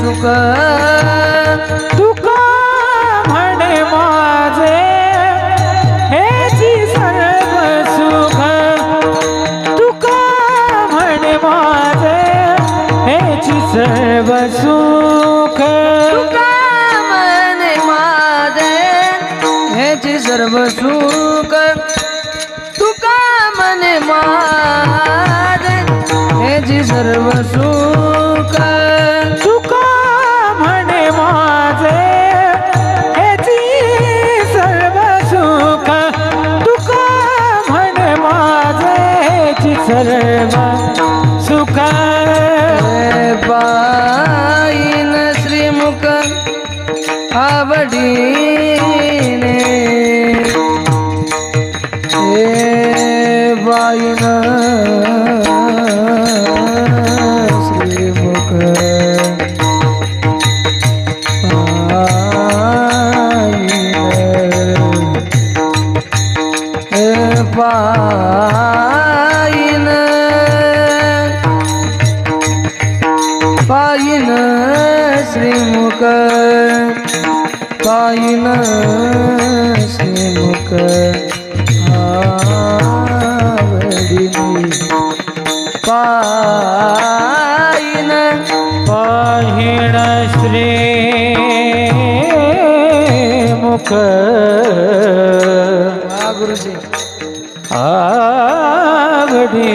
तुका म्हणे माझे. हेची सर्व सुख. तुका म्हणे माझे. हेची सर्व सुख. तुका म्हणे माझे. ह्याची सर्व सुख. तुका म्हणे माझे. ह्याची सर्व सुख. सर्व सुख हे श्रीमुख पायीन श्रीमुख आवडीने पायीन पाहिण श्री मुख आवडी